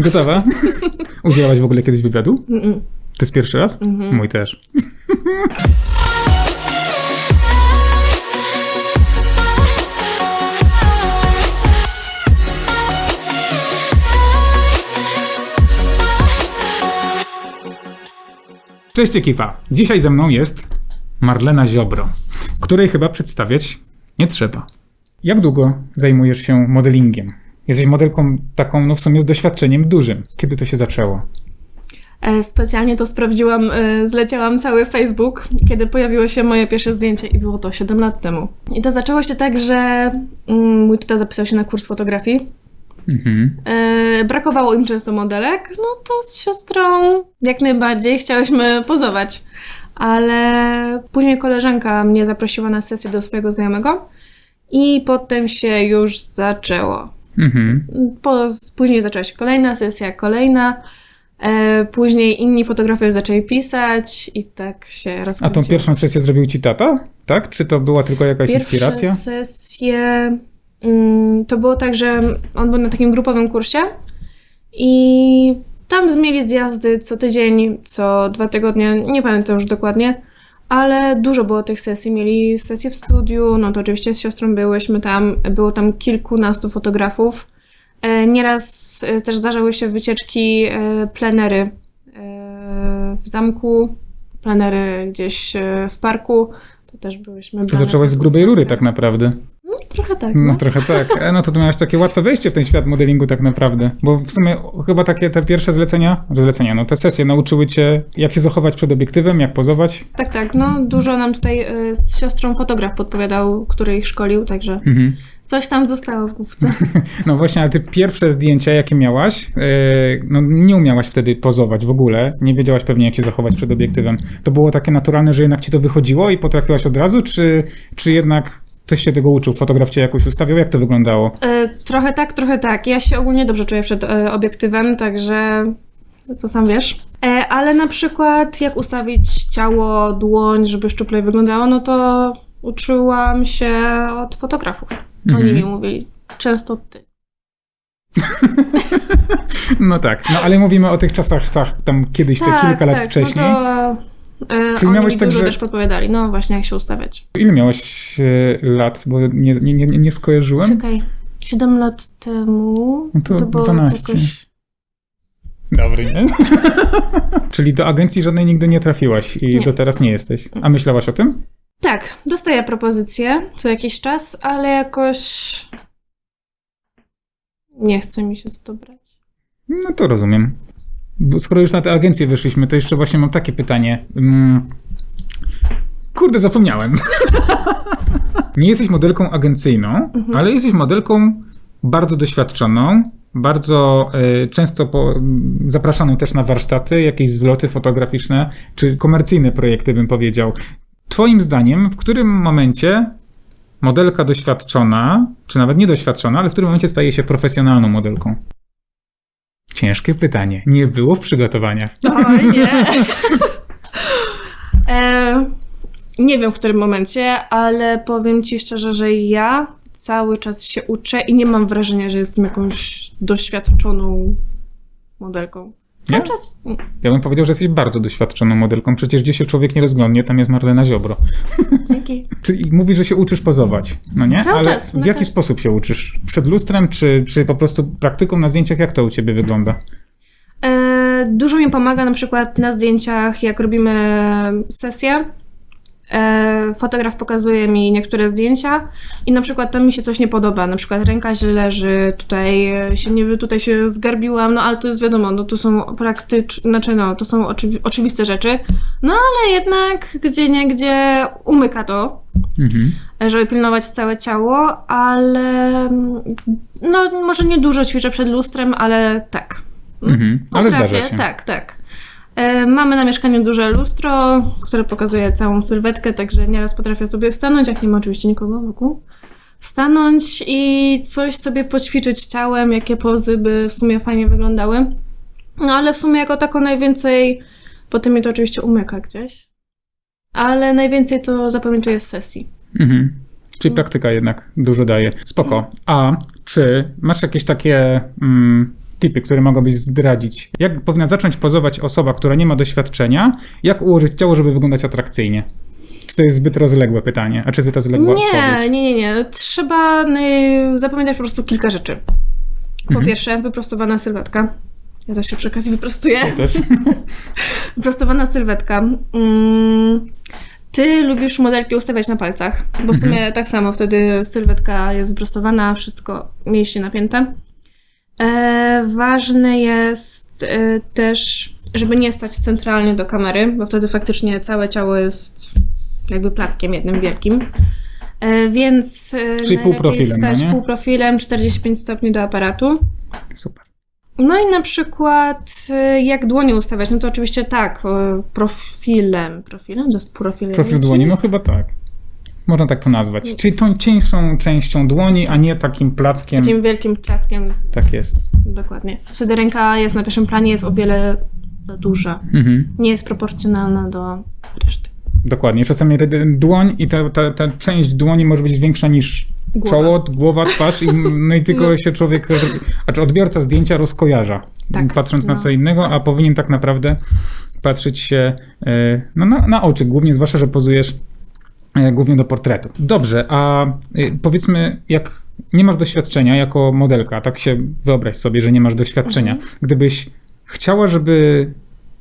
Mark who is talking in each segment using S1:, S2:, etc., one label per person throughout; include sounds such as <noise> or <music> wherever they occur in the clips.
S1: Gotowa? <laughs> Udzielałaś w ogóle kiedyś wywiadu?
S2: Mm-mm.
S1: To jest pierwszy raz? Mój też. Cześć ekipa. Dzisiaj ze mną jest Marlena Ziobro, której chyba przedstawiać nie trzeba. Jak długo zajmujesz się modelingiem? Jesteś modelką taką, no w sumie z doświadczeniem dużym. Kiedy to się zaczęło?
S2: E, Specjalnie to sprawdziłam, e, zleciałam cały Facebook, kiedy pojawiło się moje pierwsze zdjęcie i było to 7 lat temu. I to zaczęło się tak, że mm, mój tata zapisał się na kurs fotografii.
S1: Mhm.
S2: E, brakowało im często modelek, no to z siostrą jak najbardziej chciałyśmy pozować. Ale później koleżanka mnie zaprosiła na sesję do swojego znajomego i potem się już zaczęło.
S1: Mhm.
S2: Po, później zaczęła się kolejna sesja, kolejna. E, później inni fotografowie zaczęli pisać i tak się
S1: A
S2: rozkręciło.
S1: tą pierwszą sesję zrobił ci tata? Tak? Czy to była tylko jakaś
S2: Pierwsze
S1: inspiracja?
S2: sesje mm, to było tak, że on był na takim grupowym kursie i tam mieli zjazdy co tydzień, co dwa tygodnie, nie pamiętam już dokładnie, ale dużo było tych sesji. Mieli sesje w studiu, no to oczywiście z siostrą byłyśmy tam, było tam kilkunastu fotografów. E, Nieraz e, też zdarzały się wycieczki, e, plenery w zamku, plenery gdzieś w parku. To też byłyśmy.
S1: To zaczęłaś z grubej rury tak naprawdę.
S2: No, trochę tak.
S1: No
S2: No.
S1: trochę tak. E, No to, to miałaś takie łatwe wejście w ten świat modelingu tak naprawdę. Bo w sumie chyba takie te pierwsze zlecenia, zlecenia, no te sesje nauczyły cię jak się zachować przed obiektywem, jak pozować.
S2: Tak, tak. No, dużo nam tutaj e, z siostrą fotograf podpowiadał, który ich szkolił, także
S1: Mhm.
S2: coś tam zostało w główce. <laughs>
S1: No właśnie, ale ty pierwsze zdjęcia, jakie miałaś, e, no nie umiałaś wtedy pozować w ogóle, nie wiedziałaś pewnie, jak się zachować przed obiektywem. To było takie naturalne, że jednak ci to wychodziło i potrafiłaś od razu, czy, czy jednak ktoś się tego uczył, fotograf cię jakoś ustawiał? Jak to wyglądało?
S2: E, trochę tak, trochę tak. Ja się ogólnie dobrze czuję przed e, obiektywem, także co sam wiesz. E, ale na przykład jak ustawić ciało, dłoń, żeby szczuplej wyglądało, no to uczyłam się od fotografów. Oni
S1: Mhm.
S2: mi mówili często ty. <laughs>
S1: No tak, no ale mówimy o tych czasach tak, tam kiedyś, te kilka lat wcześniej.
S2: No to,
S1: Czyli
S2: oni
S1: miałeś
S2: mi
S1: tak,
S2: dużo
S1: że-
S2: też podpowiadali, no właśnie jak się ustawiać.
S1: Ile miałaś e, lat? Bo nie, nie, nie, nie skojarzyłem.
S2: Czekaj, 7 lat temu.
S1: No to
S2: było
S1: 12.
S2: jakoś.
S1: Dobry, nie? <laughs> Czyli do agencji żadnej nigdy nie trafiłaś i
S2: Nie.
S1: do teraz nie jesteś. A myślałaś o tym?
S2: Tak, dostaję propozycje co jakiś czas, ale jakoś. Nie chce mi się za to brać.
S1: No to rozumiem. Skoro już na tę agencję wyszliśmy, to jeszcze właśnie mam takie pytanie. Mm. Kurde, zapomniałem. <laughs> Nie jesteś modelką agencyjną, ale jesteś modelką bardzo doświadczoną, bardzo y, często po, zapraszaną też na warsztaty, jakieś zloty fotograficzne, czy komercyjne projekty, bym powiedział. Twoim zdaniem, w którym momencie modelka doświadczona, czy nawet niedoświadczona, ale w którym momencie staje się profesjonalną modelką? Ciężkie pytanie. Nie było w przygotowaniach.
S2: Oj, nie. <laughs> e, nie wiem w którym momencie, ale powiem ci szczerze, że ja cały czas się uczę i nie mam wrażenia, że jestem jakąś doświadczoną modelką. Cały czas.
S1: Ja bym powiedział, że jesteś bardzo doświadczoną modelką. Przecież gdzie się człowiek nie rozglądnie, tam jest Marlena Ziobro.
S2: Dzięki.
S1: Ty mówisz, że się uczysz pozować, no nie?
S2: Cały
S1: Ale
S2: czas,
S1: w jaki sposób się uczysz? Przed lustrem, czy, czy po prostu praktyką na zdjęciach? Jak to u ciebie wygląda?
S2: E, dużo mi pomaga na przykład na zdjęciach, jak robimy sesję. E, fotograf pokazuje mi niektóre zdjęcia i na przykład tam mi się coś nie podoba, na przykład ręka źle leży, tutaj e, się nie tutaj się zgarbiłam, no ale to jest wiadomo, no to są praktyczne, znaczy no, to są oczywi- oczywiste rzeczy, no ale jednak gdzie nie gdzie umyka to,
S1: Mhm.
S2: żeby pilnować całe ciało, ale mm, no może nie dużo ćwiczę przed lustrem, ale tak.
S1: Mhm. Ale
S2: Potrafię,
S1: zdarza się.
S2: Tak, tak. E, mamy na mieszkaniu duże lustro, które pokazuje całą sylwetkę, także nieraz potrafię sobie stanąć, jak nie ma oczywiście nikogo wokół. Stanąć i coś sobie poćwiczyć ciałem, jakie pozy by w sumie fajnie wyglądały. No ale w sumie jako tako najwięcej, potem mi to oczywiście umyka gdzieś, ale najwięcej to zapamiętuję z sesji.
S1: Mhm. Czyli praktyka jednak dużo daje. Spoko. A czy masz jakieś takie mm, tipy, które mogłabyś zdradzić? Jak powinna zacząć pozować osoba, która nie ma doświadczenia? Jak ułożyć ciało, żeby wyglądać atrakcyjnie? Czy to jest zbyt rozległe pytanie? A czy jest rozległa
S2: Nie,
S1: odpowiedź?
S2: nie, nie, nie. Trzeba y, zapamiętać po prostu kilka rzeczy. Po
S1: Mhm.
S2: pierwsze, wyprostowana sylwetka. Ja zawsze przy okazji wyprostuję.
S1: Też. <laughs>
S2: Wyprostowana sylwetka. Mm, ty lubisz modelki ustawiać na palcach, bo w sumie
S1: Mhm.
S2: tak samo wtedy sylwetka jest wyprostowana, wszystko mięśnie napięte. E, ważne jest e, też, żeby nie stać centralnie do kamery, bo wtedy faktycznie całe ciało jest jakby plackiem jednym wielkim. E, więc e,
S1: Czyli półprofilem, no
S2: stać
S1: nie?
S2: półprofilem 45 stopni do aparatu.
S1: Super.
S2: No i na przykład y, jak dłonie ustawiać, no to oczywiście tak, profilem, profilem, to jest profil
S1: Profil dłoni, no chyba tak. Można tak to nazwać. Czyli tą cieńszą częścią dłoni, a nie takim plackiem.
S2: Takim wielkim plackiem,
S1: Tak jest.
S2: dokładnie. Wtedy ręka jest na pierwszym planie, jest o wiele za duża.
S1: Mhm.
S2: Nie jest proporcjonalna do reszty.
S1: Dokładnie. Czasami dłoń i ta, ta, ta część dłoni może być większa niż
S2: Głowa.
S1: czoło, głowa, twarz i, <laughs> no i tylko
S2: No.
S1: się człowiek, znaczy odbiorca zdjęcia rozkojarza,
S2: Tak,
S1: patrząc na
S2: no.
S1: co innego, a powinien tak naprawdę patrzeć się e, no, na, na oczy, głównie, zwłaszcza, że pozujesz e, głównie do portretu. Dobrze, a e, powiedzmy, jak nie masz doświadczenia jako modelka, tak się wyobraź sobie, że nie masz doświadczenia,
S2: Mhm.
S1: gdybyś chciała, żeby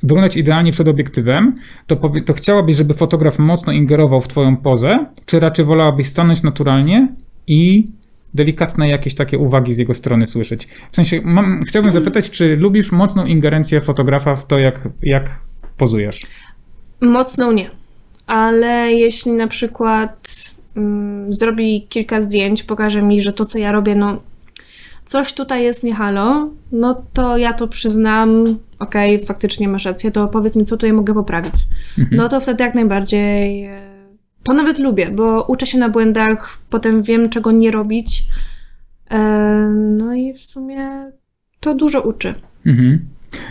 S1: wyglądać idealnie przed obiektywem, to, to chciałabyś, żeby fotograf mocno ingerował w twoją pozę, czy raczej wolałabyś stanąć naturalnie i delikatne jakieś takie uwagi z jego strony słyszeć? W sensie, mam, chciałbym zapytać, czy lubisz mocną ingerencję fotografa w to, jak, jak pozujesz?
S2: Mocną nie, ale jeśli na przykład mm, zrobi kilka zdjęć, pokaże mi, że to co ja robię, no coś tutaj jest nie halo, no to ja to przyznam, okej, faktycznie masz rację, to powiedz mi, co tutaj mogę poprawić. No to wtedy jak najbardziej e, to nawet lubię, bo uczę się na błędach, potem wiem, czego nie robić. E, No i w sumie to dużo uczy.
S1: Mhm.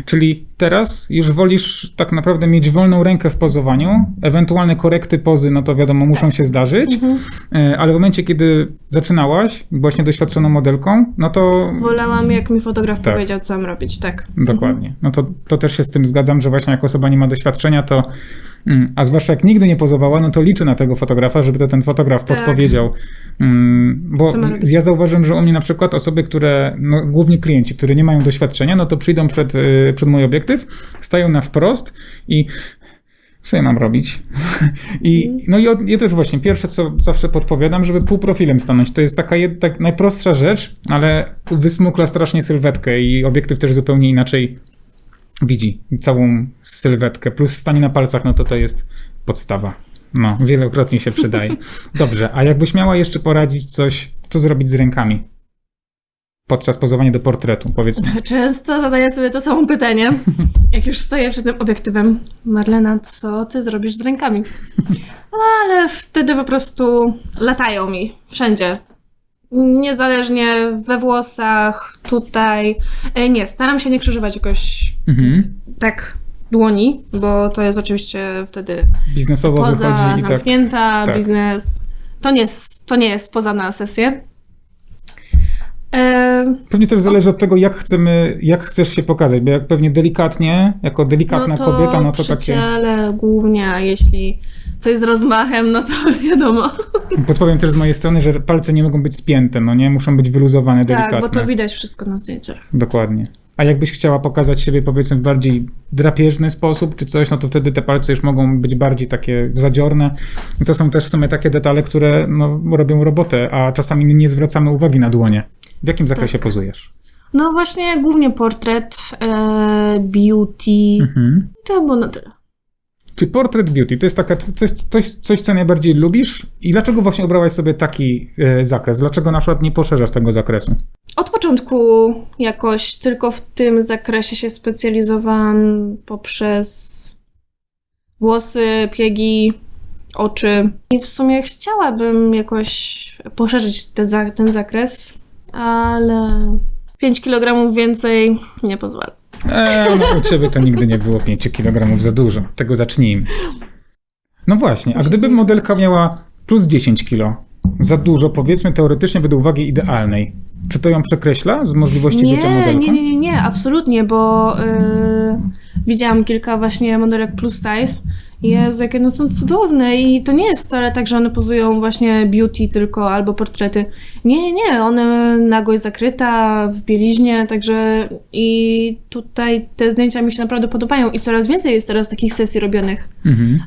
S1: Czyli teraz już wolisz tak naprawdę mieć wolną rękę w pozowaniu, ewentualne korekty pozy, no to wiadomo, muszą się zdarzyć, e, ale w momencie, kiedy zaczynałaś, byłaś niedoświadczoną modelką, no to
S2: Wolałam, jak mi fotograf
S1: Tak.
S2: powiedział, co mam robić, tak.
S1: Dokładnie. No to, to też się z tym zgadzam, że właśnie jak osoba nie ma doświadczenia, to a zwłaszcza jak nigdy nie pozowała, no to liczy na tego fotografa, żeby to ten fotograf
S2: Tak.
S1: podpowiedział. Mm, Bo ja zauważyłem, że u mnie na przykład osoby, które, no, głównie klienci, którzy nie mają doświadczenia, no to przyjdą przed, y, przed mój obiektyw, stają na wprost i co ja mam robić? <laughs> I, no i o- ja też właśnie pierwsze, co zawsze podpowiadam, żeby półprofilem stanąć. To jest taka jed, tak najprostsza rzecz, ale wysmukla strasznie sylwetkę i obiektyw też zupełnie inaczej widzi całą sylwetkę. Plus stanie na palcach, no to to jest podstawa. No, wielokrotnie się przydaje. <laughs> Dobrze, a jakbyś miała jeszcze poradzić coś, co zrobić z rękami? Podczas pozowania do portretu, powiedzmy.
S2: Często zadaję sobie to samo pytanie, jak już stoję przed tym obiektywem. Marlena, co ty zrobisz z rękami? No, ale wtedy po prostu latają mi wszędzie. Niezależnie we włosach, tutaj. E, Nie, staram się nie krzyżować jakoś
S1: Mhm.
S2: tak dłoni, bo to jest oczywiście wtedy
S1: Biznesowo
S2: poza
S1: wychodzi i tak.
S2: zamknięta,
S1: tak.
S2: biznes. To nie, jest, to nie jest poza na sesję. E,
S1: Pewnie też zależy od tego, jak chcemy, jak chcesz się pokazać, bo jak pewnie delikatnie, jako delikatna
S2: no to
S1: kobieta, no to
S2: przy
S1: takie...
S2: ciele głównie, a jeśli coś z rozmachem, no to <laughs> wiadomo.
S1: Podpowiem też z mojej strony, że palce nie mogą być spięte, no nie? Muszą być wyluzowane delikatnie.
S2: Tak, bo to widać wszystko na zdjęciach.
S1: Dokładnie. A jakbyś chciała pokazać siebie powiedzmy w bardziej drapieżny sposób czy coś, no to wtedy te palce już mogą być bardziej takie zadziorne. I to są też w sumie takie detale, które no, robią robotę, a czasami nie zwracamy uwagi na dłonie. W jakim zakresie
S2: Tak.
S1: pozujesz?
S2: No właśnie, głównie portret, e, beauty.
S1: Mhm.
S2: To było na tyle.
S1: Czy portrait beauty to jest taka, coś, coś, coś, co najbardziej lubisz? I dlaczego właśnie obrałaś sobie taki e, zakres? Dlaczego na przykład nie poszerzasz tego zakresu?
S2: Początku jakoś tylko w tym zakresie się specjalizowałam poprzez włosy, piegi, oczy. I w sumie chciałabym jakoś poszerzyć te ten zakres, ale 5 kg więcej nie pozwolę.
S1: Eee, no u ciebie to nigdy nie było 5 kg za dużo. Tego zacznijmy. No właśnie, a gdyby modelka miała plus 10 kilo, za dużo, powiedzmy teoretycznie według uwagi idealnej. Czy to ją przekreśla z możliwości
S2: Nie,
S1: bycia modelką?
S2: nie, nie, nie, nie, absolutnie, bo yy, widziałam kilka właśnie modelek plus size. Jezu, jakie one są cudowne i to nie jest wcale tak, że one pozują właśnie beauty tylko albo portrety. Nie, nie, nie, one nagość zakryta, w bieliźnie, także i tutaj te zdjęcia mi się naprawdę podobają i coraz więcej jest teraz takich sesji robionych,
S1: Mhm,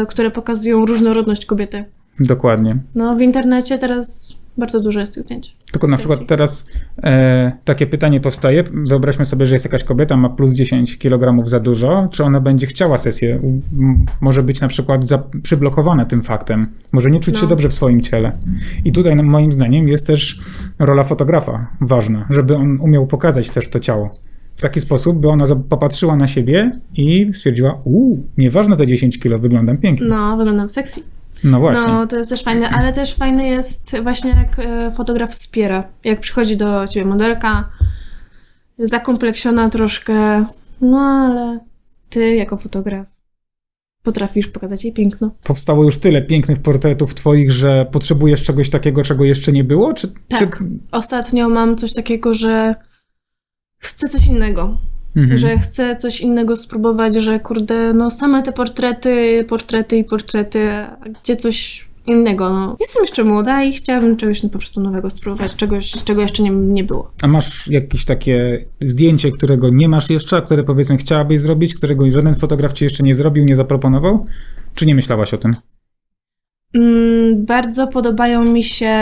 S2: yy, które pokazują różnorodność kobiety.
S1: dokładnie.
S2: No w internecie teraz bardzo dużo jest tych zdjęć.
S1: Tylko na przykład teraz e, takie pytanie powstaje. Wyobraźmy sobie, że jest jakaś kobieta, ma plus 10 kg za dużo. Czy ona będzie chciała sesję? Może być na przykład za, przyblokowana tym faktem. Może nie czuć
S2: No.
S1: się dobrze w swoim ciele. I tutaj no, moim zdaniem jest też rola fotografa ważna, żeby on umiał pokazać też to ciało. W taki sposób, by ona popatrzyła na siebie i stwierdziła, uuu, nieważne te 10 kilo, wyglądam pięknie.
S2: No, wyglądam sexy.
S1: No właśnie.
S2: No, to jest też fajne, ale też fajne jest właśnie jak e, fotograf wspiera. Jak przychodzi do ciebie modelka, zakompleksiona troszkę, no ale ty jako fotograf potrafisz pokazać jej piękno.
S1: Powstało już tyle pięknych portretów twoich, że potrzebujesz czegoś takiego, czego jeszcze nie było? Czy,
S2: Tak.
S1: czy...
S2: Ostatnio mam coś takiego, że chcę coś innego.
S1: Mhm.
S2: Że chcę coś innego spróbować, że kurde, no same te portrety, portrety i portrety, gdzie coś innego, no. Jestem jeszcze młoda i chciałabym czegoś no, po prostu nowego spróbować, czegoś, czego jeszcze nie, nie było.
S1: A masz jakieś takie zdjęcie, którego nie masz jeszcze, a które powiedzmy chciałabyś zrobić, którego żaden fotograf ci jeszcze nie zrobił, nie zaproponował? Czy nie myślałaś o tym?
S2: Mm, bardzo podobają mi się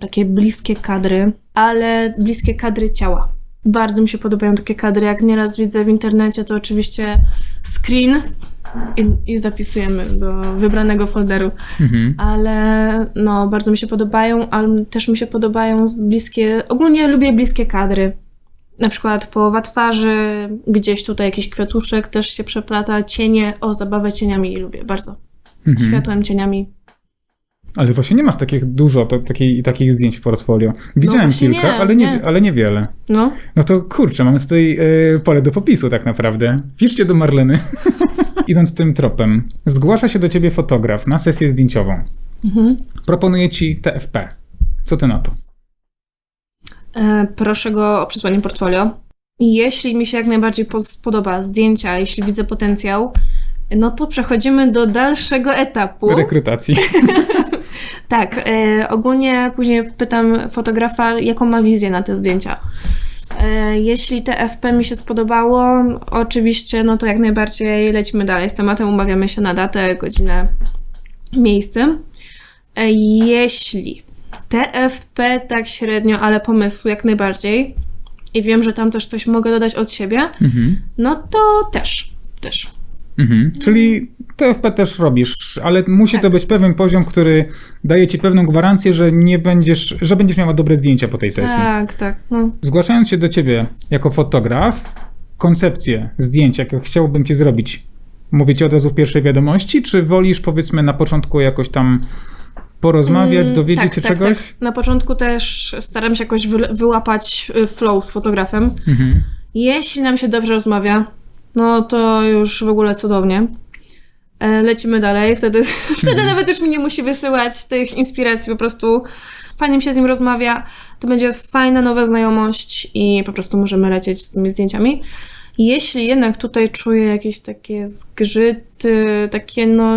S2: takie bliskie kadry, ale bliskie kadry ciała. Bardzo mi się podobają takie kadry. Jak nieraz widzę w internecie, to oczywiście screen i, i zapisujemy do wybranego folderu.
S1: Mhm.
S2: Ale no, bardzo mi się podobają, ale też mi się podobają bliskie. Ogólnie lubię bliskie kadry. Na przykład połowa twarzy, gdzieś tutaj jakiś kwiatuszek też się przeplata, cienie. O, zabawę cieniami lubię bardzo.
S1: Mhm.
S2: Światłem, cieniami.
S1: Ale właśnie nie masz takich dużo to, takiej, takich zdjęć w portfolio. Widziałem
S2: No
S1: kilka,
S2: nie,
S1: ale, nie,
S2: nie.
S1: ale niewiele.
S2: No,
S1: No to kurczę, mamy tutaj e, pole do popisu tak naprawdę. Piszcie do Marleny. <laughs> Idąc tym tropem, zgłasza się do ciebie fotograf na sesję zdjęciową.
S2: Mhm.
S1: Proponuje ci TFP. Co ty na to?
S2: E, proszę go o przesłanie portfolio. Jeśli mi się jak najbardziej po- spodoba zdjęcia, jeśli widzę potencjał, no to przechodzimy do dalszego etapu.
S1: Rekrutacji. <laughs>
S2: Tak, e, ogólnie później pytam fotografa, jaką ma wizję na te zdjęcia. E, jeśli TFP mi się spodobało, oczywiście, no to jak najbardziej lecimy dalej z tematem, umawiamy się na datę, godzinę, miejsce. E, jeśli TFP tak średnio, ale pomysł jak najbardziej i wiem, że tam też coś mogę dodać od siebie,
S1: Mhm.
S2: no to też, też.
S1: Mhm. Czyli TFP też robisz, ale musi
S2: Tak.
S1: to być pewien poziom, który daje ci pewną gwarancję, że nie będziesz, że będziesz miała dobre zdjęcia po tej sesji.
S2: Tak, tak, no.
S1: Zgłaszając się do ciebie jako fotograf, koncepcję zdjęć, jakie chciałbym ci zrobić, mówię ci od razu w pierwszej wiadomości, czy wolisz powiedzmy na początku jakoś tam porozmawiać,
S2: Mm,
S1: dowiedzieć
S2: tak,
S1: się
S2: tak,
S1: czegoś?
S2: Tak. Na początku też staram się jakoś wy, wyłapać y, flow z fotografem.
S1: Mhm.
S2: Jeśli nam się dobrze rozmawia, no to już w ogóle cudownie. E, Lecimy dalej, wtedy, <laughs> wtedy nawet już mi nie musi wysyłać tych inspiracji, po prostu fajnie mi się z nim rozmawia, to będzie fajna nowa znajomość i po prostu możemy lecieć z tymi zdjęciami. Jeśli jednak tutaj czuję jakieś takie zgrzyty, takie no...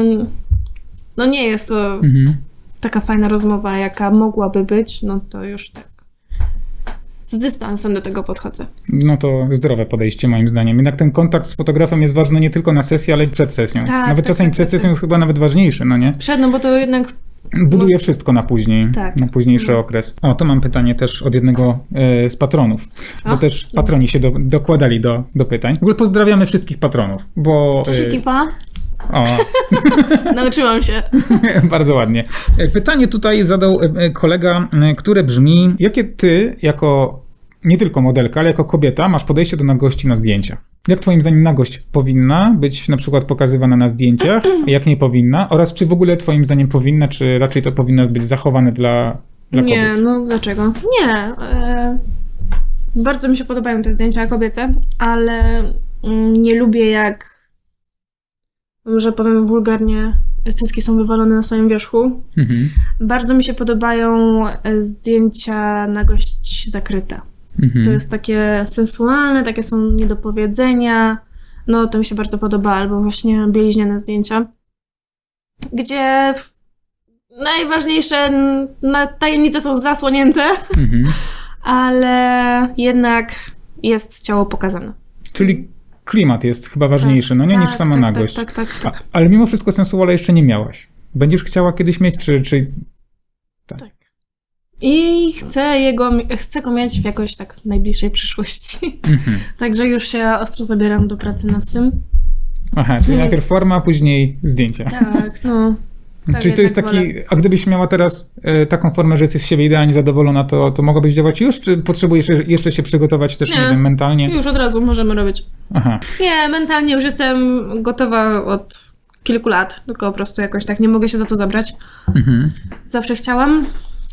S2: No nie jest to
S1: Mhm.
S2: taka fajna rozmowa, jaka mogłaby być, no to już tak z dystansem do tego podchodzę.
S1: No to zdrowe podejście moim zdaniem. Jednak ten kontakt z fotografem jest ważny nie tylko na sesji, ale i przed sesją.
S2: Tak,
S1: Nawet
S2: tak,
S1: czasami
S2: tak,
S1: przed
S2: tak,
S1: sesją
S2: tak.
S1: jest chyba nawet ważniejszy, no nie?
S2: Przed, no bo to jednak
S1: Buduje wszystko na później,
S2: Tak.
S1: na późniejszy okres. O, to mam pytanie też od jednego e, z patronów, bo też patroni się do, dokładali do, do pytań. W ogóle pozdrawiamy wszystkich patronów, bo...
S2: Cześć
S1: e,
S2: ekipa,
S1: o, <laughs>
S2: nauczyłam się. <laughs>
S1: bardzo ładnie. E, Pytanie tutaj zadał e, e, kolega, które brzmi, jakie ty jako nie tylko modelka, ale jako kobieta masz podejście do nagości na zdjęciach? Jak twoim zdaniem nagość powinna być na przykład pokazywana na zdjęciach, <clears throat> jak nie powinna? Oraz czy w ogóle twoim zdaniem powinna, czy raczej to powinno być zachowane dla, dla
S2: Nie,
S1: kobiet?
S2: no dlaczego? Nie. E, bardzo mi się podobają te zdjęcia kobiece, ale mm, nie lubię jak, że powiem wulgarnie, cycki są wywalone na samym wierzchu.
S1: Mhm.
S2: Bardzo mi się podobają e, zdjęcia nagość zakryte.
S1: Mhm.
S2: To jest takie sensualne, takie są niedopowiedzenia. No, to mi się bardzo podoba, albo właśnie bieliźniane zdjęcia, gdzie najważniejsze na tajemnice są zasłonięte,
S1: Mhm. <laughs>
S2: ale jednak jest ciało pokazane.
S1: Czyli klimat jest chyba ważniejszy, no nie, niż
S2: Tak,
S1: sama
S2: tak,
S1: nagość.
S2: Tak, tak, tak. tak.
S1: A, ale mimo wszystko sensuala jeszcze nie miałaś. Będziesz chciała kiedyś mieć, czy, czy
S2: tak. I chcę, jego, chcę go mieć w jakoś tak w najbliższej przyszłości.
S1: Mhm. <laughs>
S2: Także już się ostro zabieram do pracy nad tym.
S1: Aha, czyli najpierw forma, później zdjęcia.
S2: Tak, no. Tak
S1: czyli to jest
S2: jednak
S1: taki, a gdybyś miała teraz e, taką formę, że jesteś z siebie idealnie zadowolona, to, to mogłabyś działać już, czy potrzebujesz jeszcze- jeszcze się przygotować też, nie,
S2: Nie.
S1: wiem, mentalnie?
S2: Już od razu możemy robić.
S1: Aha,
S2: Nie, mentalnie już jestem gotowa od kilku lat, tylko po prostu jakoś tak nie mogę się za to zabrać.
S1: mhm.
S2: Zawsze chciałam,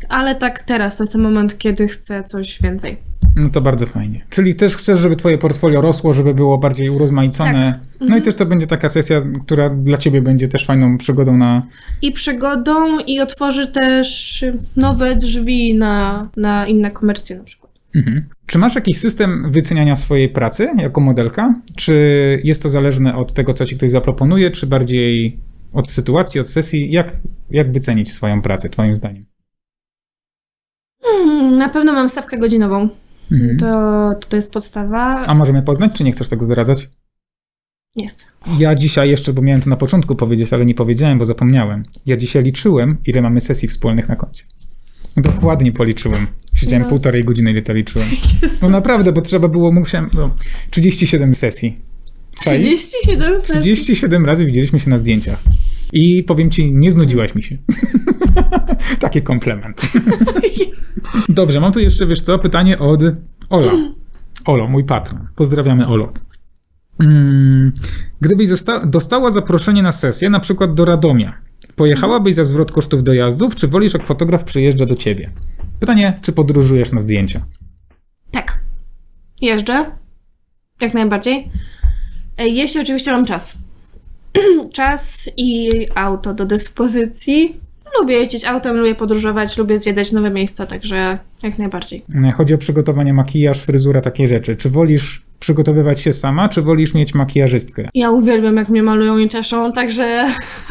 S2: ale tak teraz to jest ten moment, kiedy chcę coś więcej.
S1: No to bardzo fajnie. Czyli też chcesz, żeby twoje portfolio rosło, żeby było bardziej urozmaicone.
S2: Tak.
S1: No
S2: Mhm.
S1: i też to będzie taka sesja, która dla ciebie będzie też fajną przygodą na...
S2: I przygodą, i otworzy też nowe drzwi na, na inne komercje na przykład.
S1: Mhm. Czy masz jakiś system wyceniania swojej pracy jako modelka? Czy jest to zależne od tego, co ci ktoś zaproponuje, czy bardziej od sytuacji, od sesji? Jak, jak wycenić swoją pracę, twoim zdaniem?
S2: Hmm, na pewno mam stawkę godzinową.
S1: Mhm.
S2: To, to, to jest podstawa.
S1: A możemy poznać, czy nie chcesz tego zdradzać?
S2: Nie chcę.
S1: Ja dzisiaj jeszcze, bo miałem to na początku powiedzieć, ale nie powiedziałem, bo zapomniałem. Ja dzisiaj liczyłem, ile mamy sesji wspólnych na koncie. Dokładnie policzyłem. Siedziałem
S2: No.
S1: półtorej godziny, ile to liczyłem. No naprawdę, bo trzeba było, musiałem, no, 37 sesji. Czaisz?
S2: 37 sesji.
S1: 37 razy widzieliśmy się na zdjęciach. I powiem ci, nie znudziłaś mi się. <laughs> <laughs> Taki komplement. <laughs> Dobrze, mam tu jeszcze, wiesz co, pytanie od Ola. Olo, mój patron. Pozdrawiamy Olo. Mm, gdybyś dostała zaproszenie na sesję, na przykład do Radomia, pojechałabyś za zwrot kosztów dojazdów, czy wolisz, jak fotograf przyjeżdża do ciebie? Pytanie, czy podróżujesz na zdjęcia?
S2: Tak. Jeżdżę. Jak najbardziej. E, Jeśli oczywiście mam czas. <clears throat> czas i auto do dyspozycji. Lubię jeździć autem, lubię podróżować, lubię zwiedzać nowe miejsca, także jak najbardziej.
S1: E, Chodzi o przygotowanie, makijaż, fryzura, takie rzeczy. Czy wolisz przygotowywać się sama, czy wolisz mieć makijażystkę?
S2: Ja uwielbiam, jak mnie malują i czeszą, także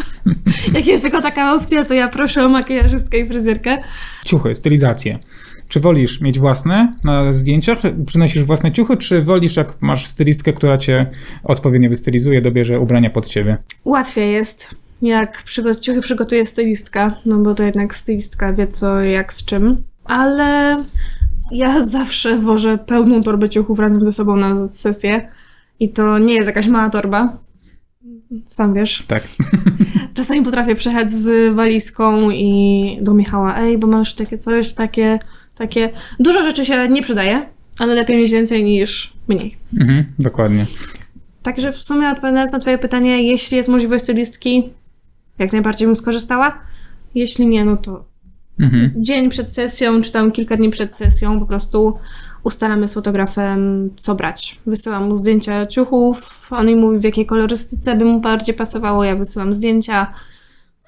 S2: <laughs> jak jest tylko taka opcja, to ja proszę o makijażystkę i fryzjerkę.
S1: Ciuchy, stylizację. Czy wolisz mieć własne na zdjęciach? Przynosisz własne ciuchy, czy wolisz, jak masz stylistkę, która cię odpowiednio wystylizuje, dobierze ubrania pod ciebie?
S2: Łatwiej jest, jak przygo- ciuchy przygotuje stylistka, no bo to jednak stylistka wie co, jak, z czym. Ale ja <laughs> zawsze wożę pełną torbę ciuchów razem ze sobą na sesję. I to nie jest jakaś mała torba. Sam wiesz.
S1: Tak. <laughs> <laughs>
S2: Czasami potrafię przyjechać z walizką i do Michała, ej, bo masz takie coś, takie, takie. Dużo rzeczy się nie przydaje, ale lepiej mieć więcej niż mniej.
S1: Mhm, dokładnie.
S2: Także w sumie odpowiadając na Twoje pytanie, jeśli jest możliwość stylistki, jak najbardziej bym skorzystała. Jeśli nie, no to
S1: Mhm.
S2: dzień przed sesją, czy tam kilka dni przed sesją, po prostu ustalamy z fotografem, co brać. Wysyłam mu zdjęcia ciuchów, on mi mówi, w jakiej kolorystyce by mu bardziej pasowało, ja wysyłam zdjęcia.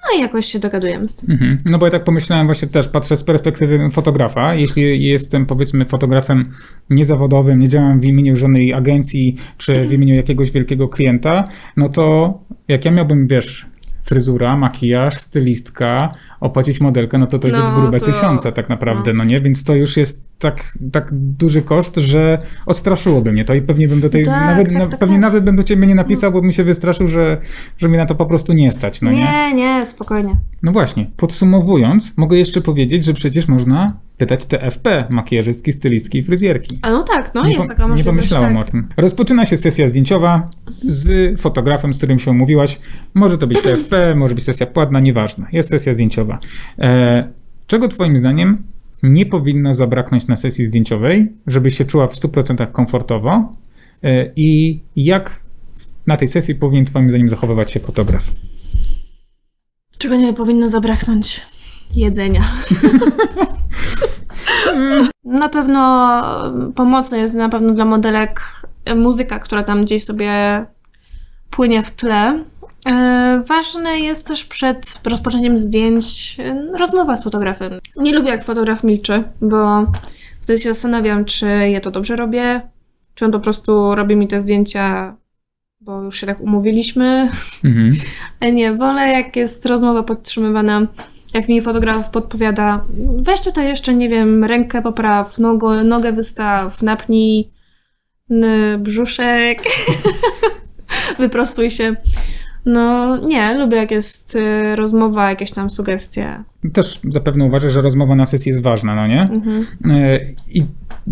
S2: No i jakoś się dogadujemy z tym.
S1: Mhm. No bo ja tak pomyślałem, właśnie też patrzę z perspektywy fotografa. Jeśli jestem powiedzmy fotografem niezawodowym, nie działam w imieniu żadnej agencji czy w imieniu jakiegoś wielkiego klienta, no to jak ja miałbym, wiesz, fryzura, makijaż, stylistka, opłacić modelkę, no to to idzie w
S2: No,
S1: grube
S2: to-
S1: tysiące tak naprawdę, no. nie? Więc to już jest tak, tak duży koszt, że odstraszyłoby mnie to i pewnie bym do tej,
S2: Tak,
S1: nawet,
S2: tak,
S1: na,
S2: tak,
S1: pewnie
S2: tak.
S1: nawet bym do ciebie nie napisał, bo bym się wystraszył, że, że mnie na to po prostu nie stać, no nie?
S2: nie, nie, spokojnie.
S1: No właśnie, podsumowując, mogę jeszcze powiedzieć, że przecież można pytać TFP, makijażystki, stylistki i fryzjerki.
S2: A no tak, no
S1: nie,
S2: jest
S1: po-
S2: taka
S1: nie
S2: możliwość.
S1: pomyślałem
S2: tak.
S1: o tym. Rozpoczyna się sesja zdjęciowa z fotografem, z którym się umówiłaś. Może to być TFP, <laughs> może być sesja płatna, nieważne. Jest sesja zdjęciowa. E, czego twoim zdaniem nie powinno zabraknąć na sesji zdjęciowej, żebyś się czuła w 100% komfortowo e, i jak na tej sesji powinien twoim zdaniem zachowywać się fotograf?
S2: Czego nie powinno zabraknąć? Jedzenia. <laughs> na pewno pomocne jest na pewno dla modelek muzyka, która tam gdzieś sobie płynie w tle. E, ważne jest też przed rozpoczęciem zdjęć e, rozmowa z fotografem. Nie lubię, jak fotograf milczy, bo wtedy się zastanawiam, czy ja to dobrze robię, czy on po prostu robi mi te zdjęcia, bo już się tak umówiliśmy.
S1: Mhm.
S2: E, Nie, wolę jak jest rozmowa podtrzymywana, jak mi fotograf podpowiada, weź tutaj jeszcze, nie wiem, rękę popraw, nogo, nogę wystaw, napnij n- brzuszek, <laughs> wyprostuj się. No nie, lubię jak jest e, rozmowa, jakieś tam sugestie.
S1: Też zapewne uważasz, że rozmowa na sesji jest ważna, no nie?
S2: Mhm.
S1: E, I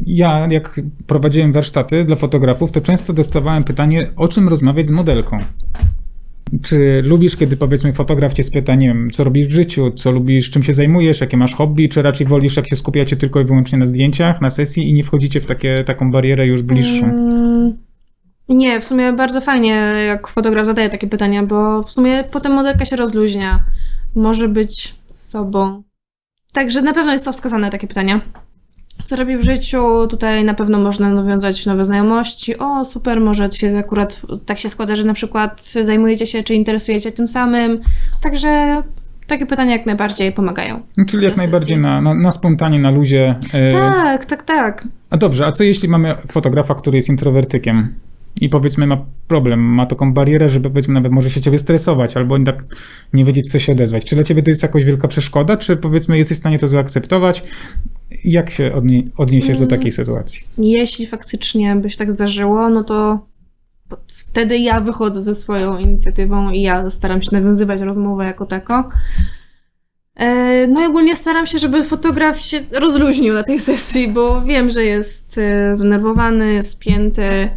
S1: ja, jak prowadziłem warsztaty dla fotografów, to często dostawałem pytanie, o czym rozmawiać z modelką. Czy lubisz, kiedy powiedzmy fotograf cię spyta, nie wiem, co robisz w życiu, co lubisz, czym się zajmujesz, jakie masz hobby, czy raczej wolisz, jak się skupiacie tylko i wyłącznie na zdjęciach, na sesji i nie wchodzicie w takie, taką barierę już bliższą?
S2: Mm, Nie, w sumie bardzo fajnie, jak fotograf zadaje takie pytania, bo w sumie potem modelka się rozluźnia. Może być sobą. Także na pewno jest to wskazane, takie pytania. Co robi w życiu? Tutaj na pewno można nawiązać nowe znajomości. O, super, może się akurat tak się składa, że na przykład zajmujecie się czy interesujecie tym samym. Także takie pytania jak najbardziej pomagają.
S1: No, Czyli jak
S2: na
S1: najbardziej na, na, na spontanie, na luzie. e,
S2: Tak, tak, tak.
S1: A dobrze, a co jeśli mamy fotografa, który jest introwertykiem i powiedzmy ma problem, ma taką barierę, że powiedzmy nawet może się ciebie stresować albo tak nie wiedzieć, co się odezwać. Czy dla ciebie to jest jakoś wielka przeszkoda, czy powiedzmy jesteś w stanie to zaakceptować? Jak się odnie- odniesiesz do
S2: Mm.
S1: takiej sytuacji?
S2: Jeśli faktycznie by się tak zdarzyło, no to wtedy ja wychodzę ze swoją inicjatywą i ja staram się nawiązywać rozmowę jako tako. E, No i ogólnie staram się, żeby fotograf się rozluźnił na tej sesji, bo wiem, że jest e, zdenerwowany, spięty.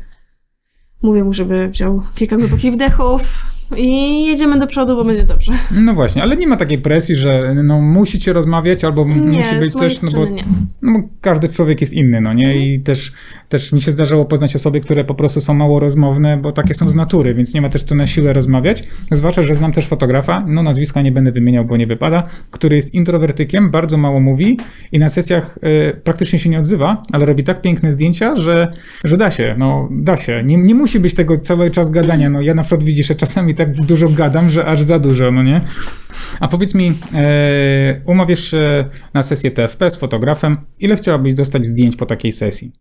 S2: Mówię mu, żeby wziął kilka głębokich wdechów i jedziemy do przodu, bo będzie dobrze.
S1: No właśnie, ale nie ma takiej presji, że no, musicie rozmawiać albo musi być coś, no bo
S2: nie.
S1: No bo każdy człowiek jest inny, no nie? I też, też mi się zdarzało poznać osoby, które po prostu są mało rozmowne, bo takie są z natury, więc nie ma też co na siłę rozmawiać. Zwłaszcza, że znam też fotografa, no nazwiska nie będę wymieniał, bo nie wypada, który jest introwertykiem, bardzo mało mówi i na sesjach y, praktycznie się nie odzywa, ale robi tak piękne zdjęcia, że, że da się, no da się. Nie, nie musi być tego cały czas gadania, no ja na przykład widzisz, że czasami tak dużo gadam, że aż za dużo, no nie? A powiedz mi, e, umawiasz się na sesję TFP z fotografem. Ile chciałabyś dostać zdjęć po takiej sesji?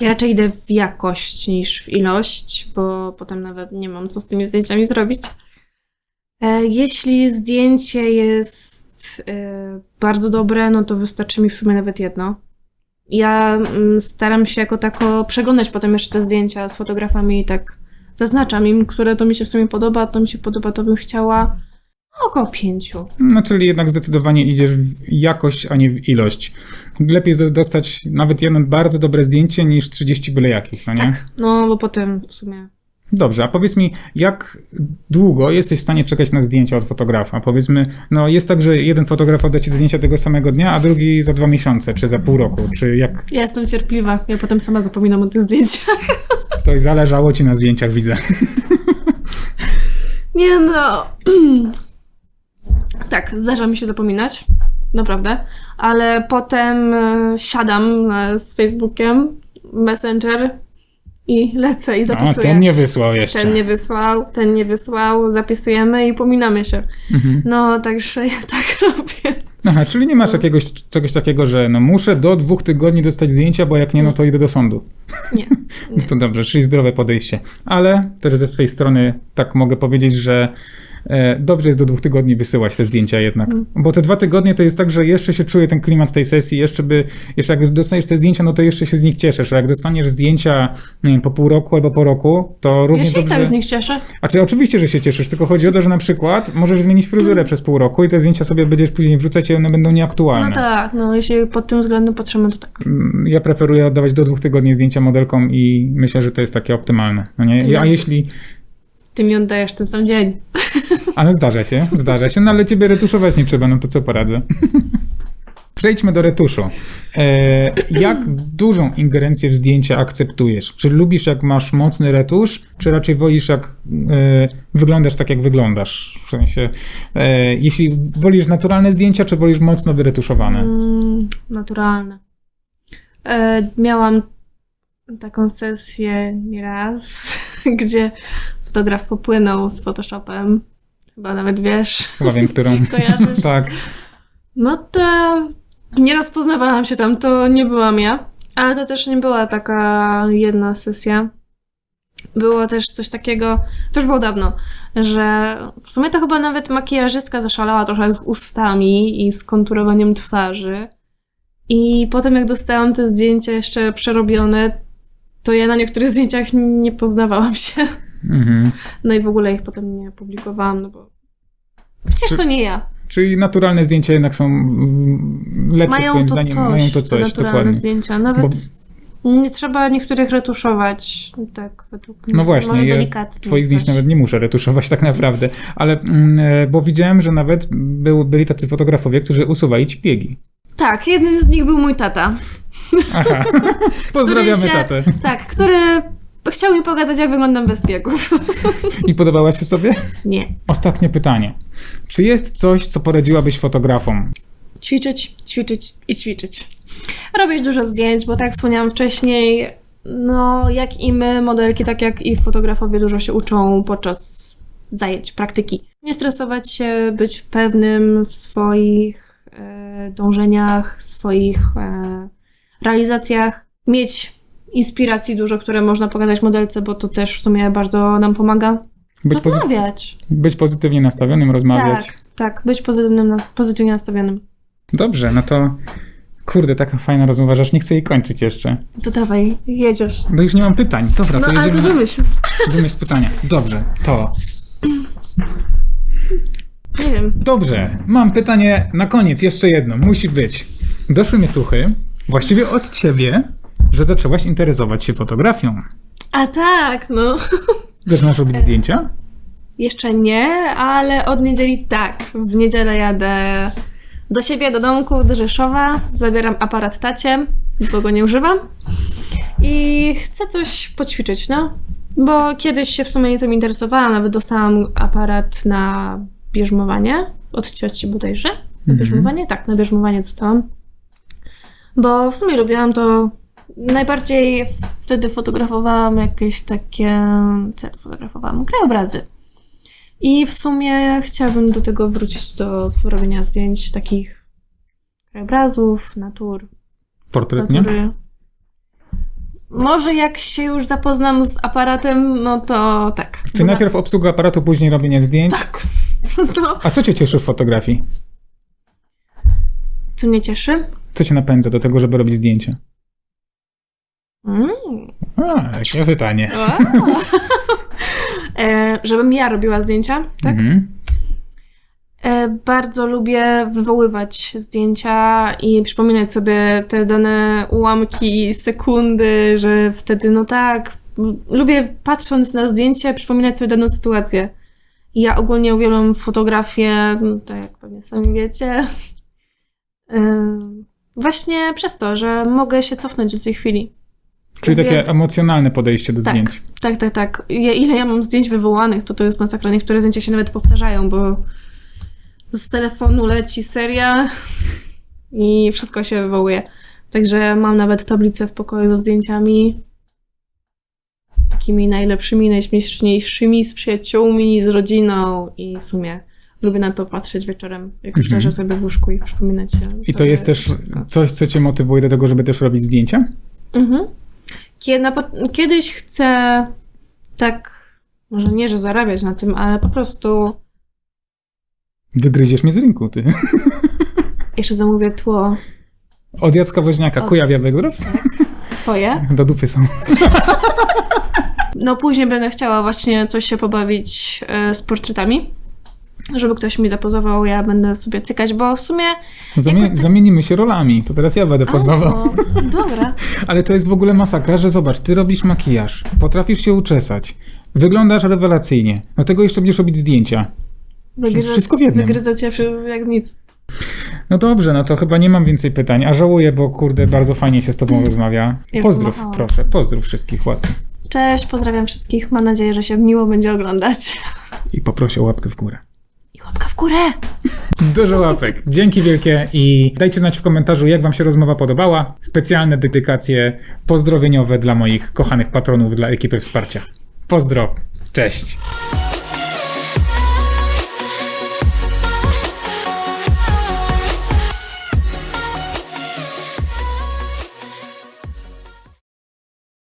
S2: Ja raczej idę w jakość niż w ilość, bo potem nawet nie mam co z tymi zdjęciami zrobić. E, Jeśli zdjęcie jest e, bardzo dobre, no to wystarczy mi w sumie nawet jedno. Ja mm, staram się jako tako przeglądać potem jeszcze te zdjęcia z fotografami i tak zaznaczam im, które to mi się w sumie podoba, to mi się podoba, to bym chciała. Około pięciu.
S1: No, czyli jednak zdecydowanie idziesz w jakość, a nie w ilość. Lepiej dostać nawet jedno bardzo dobre zdjęcie niż 30 byle jakich, no nie?
S2: Tak. No, bo potem w sumie
S1: Dobrze, a powiedz mi, jak długo jesteś w stanie czekać na zdjęcia od fotografa? Powiedzmy, no jest tak, że jeden fotograf odda ci zdjęcia tego samego dnia, a drugi za dwa miesiące, czy za pół roku, czy jak
S2: ja jestem cierpliwa. Ja potem sama zapominam o tych zdjęciach. <laughs>
S1: to zależało ci na zdjęciach, widzę. <laughs>
S2: Nie no. <clears throat> tak, zdarza mi się zapominać. Naprawdę. Ale potem e, siadam e, z Facebookiem, Messenger i lecę i
S1: A,
S2: zapisuję.
S1: ten nie wysłał jeszcze.
S2: Ten nie wysłał, ten nie wysłał, zapisujemy i pominamy się.
S1: Mhm.
S2: No, także ja tak <laughs> robię.
S1: Aha, czyli nie masz jakiegoś, czegoś takiego, że no muszę do dwóch tygodni dostać zdjęcia, bo jak nie, no to idę do sądu.
S2: Nie. <laughs>
S1: No to dobrze, czyli zdrowe podejście. Ale też ze swojej strony tak mogę powiedzieć, że dobrze jest do dwóch tygodni wysyłać te zdjęcia jednak. Bo te dwa tygodnie to jest tak, że jeszcze się czuje ten klimat tej sesji, jeszcze by, jeszcze jak dostaniesz te zdjęcia, no to jeszcze się z nich cieszysz, a jak dostaniesz zdjęcia wiem, po pół roku albo po roku, to
S2: Ja
S1: równie
S2: się i
S1: dobrze...
S2: tak z nich cieszę.
S1: A czy oczywiście, że się cieszysz, tylko chodzi o to, że na przykład możesz zmienić fryzurę przez pół roku i te zdjęcia sobie będziesz później wrzucać i one będą nieaktualne.
S2: No tak, no jeśli pod tym względem patrzymy, to tak.
S1: Mm, Ja preferuję oddawać do dwóch tygodni zdjęcia modelkom i myślę, że to jest takie optymalne. No nie? A jeśli.
S2: Ty mi oddajesz ten sam dzień. <laughs>
S1: Ale zdarza się, zdarza się, no ale ciebie retuszować nie trzeba, no to co poradzę. <laughs> Przejdźmy do retuszu. E, jak dużą ingerencję w zdjęcia akceptujesz? Czy lubisz, jak masz mocny retusz, czy raczej wolisz, jak e, wyglądasz tak, jak wyglądasz? W sensie, e, jeśli wolisz naturalne zdjęcia, czy wolisz mocno wyretuszowane?
S2: Mm, naturalne. E, miałam taką sesję nieraz, <laughs> gdzie fotograf popłynął z Photoshopem chyba nawet wiesz,
S1: Chyba wiem, którą. <laughs>
S2: kojarzysz.
S1: tak.
S2: No to nie rozpoznawałam się tam, to nie byłam ja. Ale to też nie była taka jedna sesja. Było też coś takiego, to już było dawno, że w sumie to chyba nawet makijażystka zaszalała trochę z ustami i z konturowaniem twarzy. I potem jak dostałam te zdjęcia jeszcze przerobione, to ja na niektórych zdjęciach nie poznawałam się.
S1: Mhm.
S2: No i w ogóle ich potem nie publikowałam, no bo przecież
S1: Czy-
S2: to nie ja.
S1: Czyli naturalne zdjęcia jednak są lepsze
S2: mają
S1: twoim
S2: to
S1: zdaniem.
S2: coś,
S1: mają to
S2: te
S1: coś,
S2: naturalne
S1: dokładnie.
S2: zdjęcia. Nawet nie trzeba niektórych retuszować, tak według mnie.
S1: No właśnie,
S2: Może delikatnie
S1: twoich zdjęć nawet nie muszę retuszować tak naprawdę, ale mm, e, bo widziałem, że nawet był, byli tacy fotografowie, którzy usuwali ci biegi.
S2: Tak, jednym z nich był mój tata.
S1: Aha, <laughs> pozdrawiamy
S2: się-
S1: tatę.
S2: Tak, który chciał mi pokazać, jak wyglądam bez biegów. <laughs>
S1: I podobała się sobie?
S2: Nie.
S1: Ostatnie pytanie. Czy jest coś, co poradziłabyś fotografom?
S2: Ćwiczyć, ćwiczyć i ćwiczyć. Robić dużo zdjęć, bo tak jak wspomniałam wcześniej, no jak i my, modelki, tak jak i fotografowie dużo się uczą podczas zajęć, praktyki. Nie stresować się, być pewnym w swoich e, dążeniach, swoich e, realizacjach, mieć inspiracji dużo, które można pokazać modelce, bo to też w sumie bardzo nam pomaga.
S1: Być, pozy-
S2: Rozmawiać.
S1: być pozytywnie nastawionym, rozmawiać.
S2: Tak, tak, być pozytywnym, pozytywnie nastawionym.
S1: Dobrze, no to kurde, taka fajna rozmowa, że aż nie chcę jej kończyć jeszcze.
S2: To dawaj, jedziesz.
S1: No już nie mam pytań. Dobra,
S2: No
S1: to
S2: ale to
S1: jedziemy na...
S2: wymyśl.
S1: Wymyśl pytania. Dobrze, to
S2: Nie wiem.
S1: Dobrze, mam pytanie na koniec, jeszcze jedno, musi być. Doszły mnie słuchy, właściwie od ciebie, że zaczęłaś interesować się fotografią.
S2: A tak, no. <laughs>
S1: Zaczynasz robić zdjęcia?
S2: Jeszcze nie, ale od niedzieli tak. W niedzielę jadę do siebie, do domku, do Rzeszowa. Zabieram aparat tacie, bo go nie używam. I chcę coś poćwiczyć, no. Bo kiedyś się w sumie tym interesowałam, nawet dostałam aparat na bierzmowanie od cioci bodajże. Na bierzmowanie? Tak, na bierzmowanie dostałam. Bo w sumie lubiłam to. Najbardziej wtedy fotografowałam jakieś takie. Co ja to fotografowałam? Krajobrazy. I w sumie chciałabym do tego wrócić do robienia zdjęć takich krajobrazów, natur,
S1: Portret, nie?
S2: natury. Może jak się już zapoznam z aparatem, no to tak.
S1: Czy najpierw obsługa aparatu, później robienie zdjęć?
S2: Tak. <laughs> No,
S1: A co cię cieszy w fotografii?
S2: co mnie cieszy?
S1: Co cię napędza do tego, żeby robić zdjęcia?
S2: Mm.
S1: A, jakie pytanie. <laughs>
S2: E, żebym ja robiła zdjęcia, tak?
S1: Mhm.
S2: E, bardzo lubię wywoływać zdjęcia i przypominać sobie te dane ułamki, sekundy, że wtedy, no tak, lubię patrząc na zdjęcie, przypominać sobie daną sytuację. Ja ogólnie uwielbiam fotografię, no, tak jak pewnie sami wiecie. E, właśnie przez to, że mogę się cofnąć do tej chwili.
S1: Czyli takie
S2: Uwielbiam-
S1: emocjonalne podejście do
S2: Tak.
S1: zdjęć.
S2: Tak, tak, tak. Ja, ile ja mam zdjęć wywołanych, to to jest masakra. Niektóre zdjęcia się nawet powtarzają, bo z telefonu leci seria i wszystko się wywołuje. Także mam nawet tablicę w pokoju ze zdjęciami takimi najlepszymi, najśmieszniejszymi z przyjaciółmi, z rodziną i w sumie lubię na to patrzeć wieczorem, jak już
S1: Mhm.
S2: leżę sobie w łóżku i przypominać się
S1: I to jest też
S2: wszystko.
S1: coś, co cię motywuje do tego, żeby też robić zdjęcia?
S2: Mhm. Kiedy, kiedyś chcę tak, może nie, że zarabiać na tym, ale po prostu
S1: Wygryziesz mnie z rynku, ty. <laughs>
S2: jeszcze zamówię tło
S1: Od Jacka Woźniaka,
S2: Od-
S1: Kujaw Wegdrops?
S2: twoje. <laughs>
S1: Do dupy są. <laughs>
S2: No później będę chciała właśnie coś się pobawić e, z portretami, żeby ktoś mi zapozował, ja będę sobie cykać, bo w sumie...
S1: Zamie-
S2: Jakby-
S1: Zamienimy się rolami, to teraz ja będę pozował.
S2: O, <laughs> dobra. <laughs>
S1: Ale to jest w ogóle masakra, że zobacz, ty robisz makijaż, potrafisz się uczesać, wyglądasz rewelacyjnie, do tego jeszcze będziesz robić zdjęcia. Wszystko w jednym.
S2: Wygryzacie wszy- jak nic.
S1: No dobrze, no to chyba nie mam więcej pytań, a żałuję, bo kurde, bardzo fajnie się z tobą <laughs> rozmawia.
S2: Już
S1: Pozdrów, proszę, pozdrów wszystkich ładnie.
S2: Cześć, pozdrawiam wszystkich. Mam nadzieję, że się miło będzie oglądać.
S1: I poproszę o łapkę w górę.
S2: I łapka w górę!
S1: Dużo łapek. Dzięki wielkie i dajcie znać w komentarzu, jak wam się rozmowa podobała. Specjalne dedykacje pozdrowieniowe dla moich kochanych patronów, dla ekipy wsparcia. Pozdro, cześć.